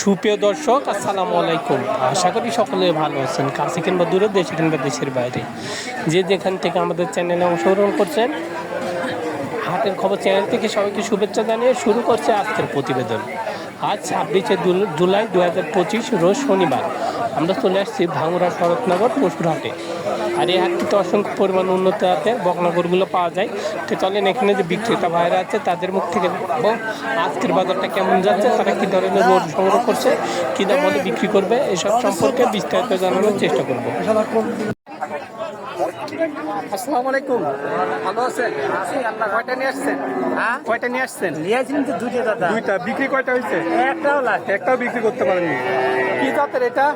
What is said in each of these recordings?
সুপ্রিয় দর্শক, আসসালামু আলাইকুম। আশা করি সকলে ভালো আছেন। কাছে কিংবা দূরে দেশে কিংবা দেশের বাইরে। যে যেখান থেকে আমাদের চ্যানেলে অংশগ্রহণ করছেন হাতের খবর চ্যানেল থেকে সবাইকে শুভেচ্ছা জানিয়ে শুরু করছে আজকের প্রতিবেদন। আজ ছাব্বিশে জুলাই দু হাজার পঁচিশ, রোজ শনিবার। আমরা চলে আসছি ভাঙুরা শরৎনগর পশুর হাটে আর এই হাটটিতে অসংখ্য পরিমাণ উন্নত জাতের বকনাগরগুলো পাওয়া যায়। তো চলেন এখানে যে বিক্রেতা ভাইরা আছে, তাদের মুখ থেকে দেখব আজকের বাজারটা কেমন যাচ্ছে, তারা কী ধরনের রোড সংগ্রহ করছে, কী দাম বিক্রি করবে, এসব সম্পর্কে বিস্তারিত জানানোর চেষ্টা করব। আসসালামু আলাইকুম। ভালো আছেন? কয়টা নিয়ে আসছেন? হ্যাঁ? কয়টা নিয়ে আসছেন? তো দুটো দাদা। দুইটা। বিক্রি কয়টা হয়েছে? একটাও একটাও বিক্রি করতে পারেননি। কি জাতের এটা?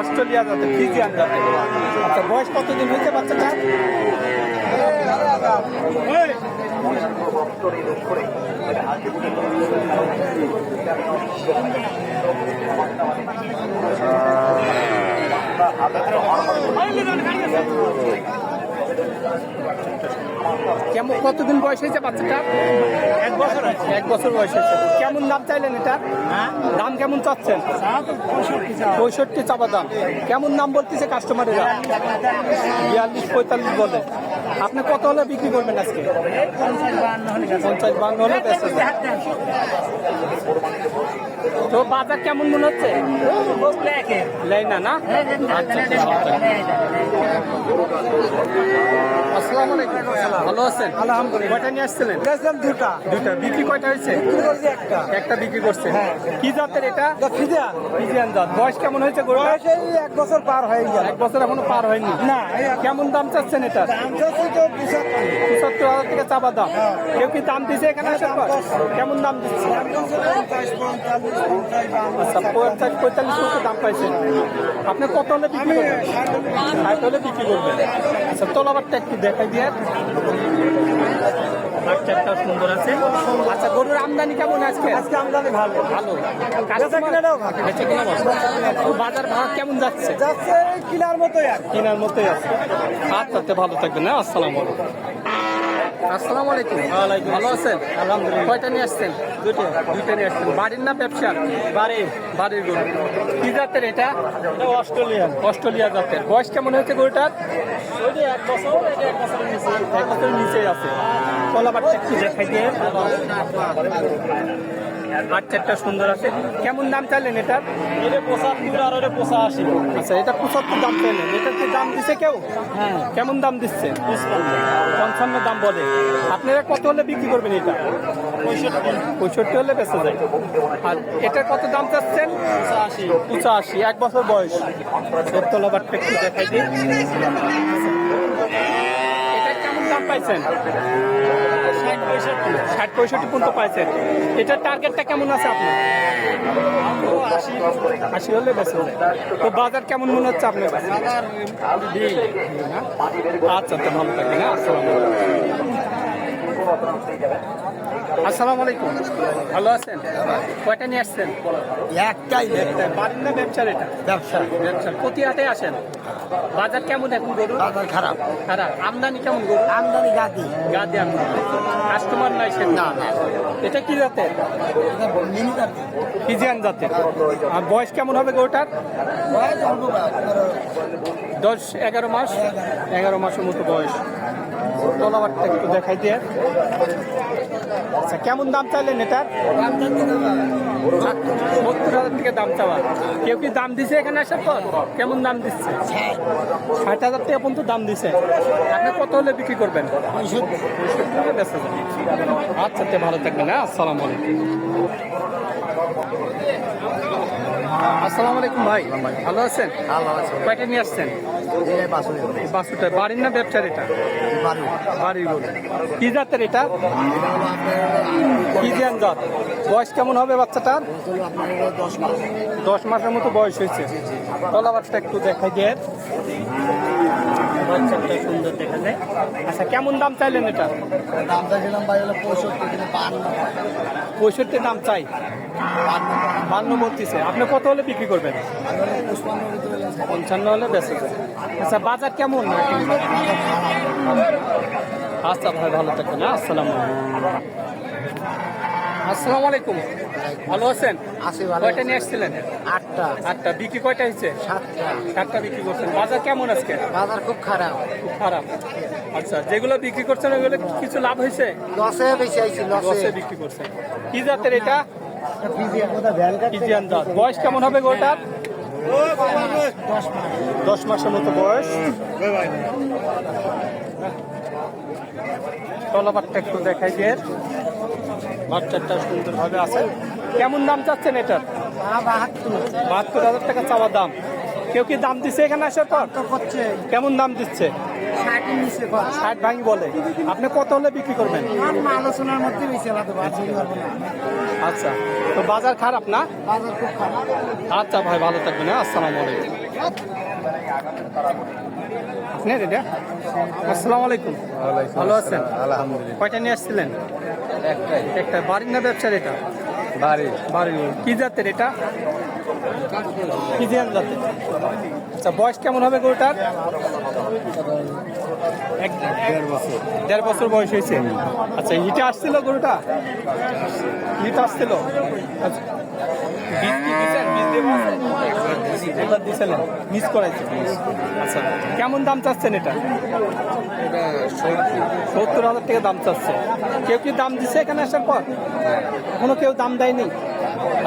অস্ট্রেলিয়া জাতের ফিজিয়ান জাতের। আচ্ছা বয়স কতদিন হয়েছে বাচ্চাটা? কেমন কতদিন বয়স হয়েছে বাচ্চাটা? এক বছর আছে এক বছর বয়স হয়েছে। কেমন দাম চাইলেন এটা? হ্যাঁ? দাম কেমন চাচ্ছেন? পঁয়ষট্টি চাপা দাম। কেমন দাম বলতেছে কাস্টমারেরা বিয়াল্লিশ পঁয়তাল্লিশ বলে। আপনি কত হলে বিক্রি করবেন আজকে? পঞ্চাশ বান্ন হলে ব্যস্ত তো বাজার কেমন মনে হচ্ছে লাইনা না আচ্ছা আচ্ছা, থাকবেন। আসসালামু আলাইকুম। ভালো আছেন? আলহামদুলিল্লাহ। কয়টা নিয়ে আসছিলেন? বেচলাম দুটা। বিক্রি কয়টা হয়েছে? একটা। একটা বিক্রি করছে। হ্যাঁ। কি জাতের এটা? ফিজা ফিজিয়ান। জাত। বয়স কেমন হয়েছে গরু এক বছর পার হয়ে গেল এক বছর এখনও পার হয়নি? না কেমন দাম চাচ্ছেন এটা? দাম চাচ্ছি তো পঁচাত্তর। পঁচাত্তর হাজার থেকে চাপা দাম। হ্যাঁ। কেউ কি দাম দিছে এখানে আসার পর? কেমন দাম দিচ্ছে। আচ্ছা পঞ্চাশ পঁয়তাল্লিশ মতো দাম পাইছেন আপনি কত হলে বিক্রি করবেন? ষাট হলে ষাট বিক্রি করবেন। আচ্ছা তলাবারটা একটু দেখাই দিয়ে। বাচ্চাটা সুন্দর আছে। আচ্ছা গরুর আমদানি কেমন আজকে? আজকে আমদানি ভালো। ভালো। কাঁচা কিনাটাও ভালো। বেচা কিনা ভালো। বাজার ভাগ কেমন যাচ্ছে? যাচ্ছে কিনার মতোই আর কিনার মতোই আছে। আচ্ছা ভালো থাকবেন না আসসালামু আলাইকুম। আসসালামু আলাইকুম। ভালো আছেন? আলহামদুলিল্লাহ। কয়টা নিয়ে আসছেন? দুটো দুইটা নিয়ে আসছেন। বাড়ির না ব্যবসা বাড়ি বাড়ির গরু। কি জাতের এটা? অস্ট্রেলিয়ান। অস্ট্রেলিয়া জাতের। বয়স কেমন হয়েছে গরুটার? এক বছর এক বছরের নিচে। আছে। কলাবারটা একটু দেখাই দিয়ে আট সুন্দর আছে। কেমন দাম চাইলেন এটা? পঁচাত্তর আর ওটা পঁচাশি। আচ্ছা এটা পঁচাত্তর দাম চাইলেন। এটার কি দাম দিছে কেউ? হ্যাঁ। কেমন দাম দিচ্ছে? পঞ্চান্ন দাম বলে। আপনারা কত হলে বিক্রি করবেন এটা? পঁয়ষট্টি। পঁয়ষট্টি হলে বেঁচে যায়। আর এটার কত দাম চাচ্ছেন? পঁচাশি। পঁচাশি। এক বছর বয়স। সত্তর বারটা একটু দেখাই দিই। পাইছেন? ষাট পঁয়ষট্টি ষাট পঁয়ষট্টি পর্যন্ত পাইছেন। এটার টার্গেটটা কেমন আছে আপনার? আশি হলে বেশি হলে তো বাজার কেমন মনে হচ্ছে আপনার? আচ্ছা আচ্ছা ভালো ভালো না হ্যাঁ আসসালামু আলাইকুম। ভালো আছেন? কয়টা নিয়ে আসছেন? একটাই একটা বাড়ির না ব্যবসার এটা? ব্যবসা। ব্যবসা। প্রতি হাটে আসেন? বাজার কেমন এখন গরু? বাজার খারাপ। খারাপ। আমদানি কেমন গরু? আমদানি গাদি। গা দিয়ে কাস্টমার নাই সে না। এটা কি গাদি ফিজিয়ান জাতের। আর বয়স কেমন হবে গরুটার? বয়স অল্প দশ, এগারো মাস? এগারো মাসের মতো বয়স। তলাবারটা একটু দেখাই দিয়ে। আচ্ছা কেমন দাম চাইলেন এটার? সত্তর হাজার থেকে দাম চাওয়া। কেউ কি দাম দিছে এখানে আসার পর? কেমন দাম দিচ্ছে? ষাট হাজার টাকা পর্যন্ত দাম দিছে। আপনি কত হলে বিক্রি করবেন। আচ্ছা ভালো থাকবেন হ্যাঁ? আসসালামু আলাইকুম। আসসালামু আলাইকুম ভাই। ভালো আছেন? কয়টা নিয়ে আসছেন। বাসুটা বাড়ির না ব্যবসার এটা? বাড়ি। বাড়ির গরু। কি জাতের এটা? জাত। বয়স কেমন হবে বাচ্চাটার? দশ মাসের মতো বয়স হয়েছে। তলাবারটা একটু দেখাই দিয়ে বাচ্চাটা সুন্দর দেখা যায়। আচ্ছা কেমন দাম চাইলেন এটা? দাম চাইছিলাম ভাই হলো পঁয়ষট্টি পঁয়ষট্টি দাম চাই। বান্ন। বলতেছে। আপনি কত হলে বিক্রি করবেন। পঞ্চান্ন হলে বেঁচে যায় আচ্ছা বাজার কেমন? আচ্ছা ভাই ভালো থাকবেন হ্যাঁ আসসালামু আলাইকুম। আলাইকুম। ভালো আছেন? আসি ভালো কয়টা নিয়ে আসছিলেন? আটটা। আটটা। বিক্রি কয়টা হয়েছে? সাতটা। সাতটা বিক্রি করছেন। বাজার কেমন আজকে? বাজার খুব খারাপ। খুব খারাপ। আচ্ছা যেগুলো বিক্রি করছেন ওগুলো কিছু লাভ হয়েছে? লসে বেশি আইছি লসে বিক্রি করছেন। কি জাতের এটা? বয়স কেমন হবে গোটার দশ মাসের মতো বয়স। তলাবারটা একটু দেখাই দিয়ে। বাচ্চাটা সুন্দরভাবে আছে। কেমন দাম চাচ্ছেন এটার? বাহাত্তর হাজার টাকা চাওয়া দাম। কেউ কি দাম দিচ্ছে এখানে আসার পর? কেমন দাম দিচ্ছে? ষাট ভাঙি বলে। আপনি কত হলে বিক্রি করবেন? আলোচনার মধ্যে আচ্ছা তো বাজার খারাপ না? বাজার খুব খারাপ আচ্ছা ভাই ভালো থাকবেন হ্যাঁ আসসালামু আলাইকুম। আপনি রেডা আসসালামু আলাইকুম। ভালো আছেন? আলহামদুলিল্লাহ কয়টা নিয়ে আসছিলেন? একটা বাড়ির না ব্যবসার এটা? বাড়ি বাড়ির। কি জাতের এটা? আচ্ছা বয়স কেমন হবে গরুটার? দেড় বছর বয়স হয়েছে। আচ্ছা হিটে আসছিল গরুটা? হিট আসছিল? আচ্ছা একবার দিছিলেন মিস করাইছে। আচ্ছা কেমন দাম চাচ্ছেন এটা? সত্তর হাজার টাকা দাম চাচ্ছে। কেউ কি দাম দিছে এখানে আসার পর? কোনো কেউ দাম দেয়নি?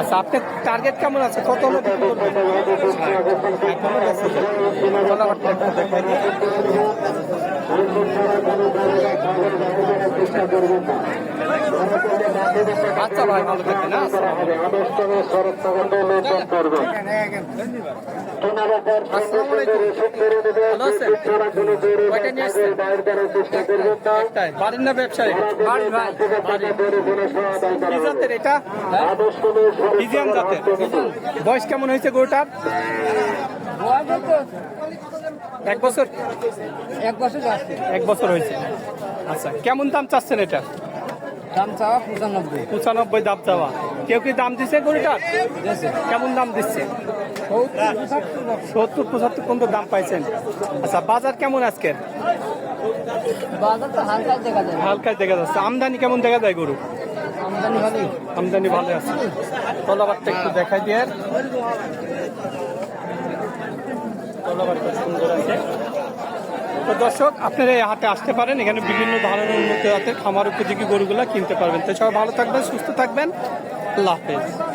আচ্ছা আপনার টার্গেট কেমন আছে কত হলে দেখাই। আচ্ছা ভাই ভালো থাকবেন? আসসালামু আলাইকুম। ভালো আছেন? কয়টা নিয়ে আসছেন? একটাই। বাড়ির না ব্যবসায়ী বাড়ি ভাই কি জাতের এটা ফিজিয়ান জাতের বয়স কেমন হয়েছে গরুটার এক বছর এক বছর এক বছর হয়েছে আচ্ছা কেমন দাম চাচ্ছেন এটা দাম চাওয়া পঁচানব্বই। পঁচানব্বই দাম চাওয়া। কেউ কি দাম দিচ্ছে গরুটার? কেমন দাম দিচ্ছে? সত্তর পঁচাত্তর পর্যন্ত দাম পাইছেন। আচ্ছা বাজার কেমন আজকের? হালকায় দেখা যাচ্ছে। আমদানি কেমন দেখা যায় গরু? আমদানি ভালোই। আমদানি ভালো আছে। তলাবারটা একটু দেখাই দিয়ে। তলাবারটা সুন্দর আছে। তো দর্শক, আপনারা এই হাটে আসতে পারেন। এখানে বিভিন্ন ধরনের উন্নত জাতের খামার উপযোগী গরুগুলো কিনতে পারবেন। তো সবাই ভালো থাকবেন, সুস্থ থাকবেন। আল্লাহ হাফেজ।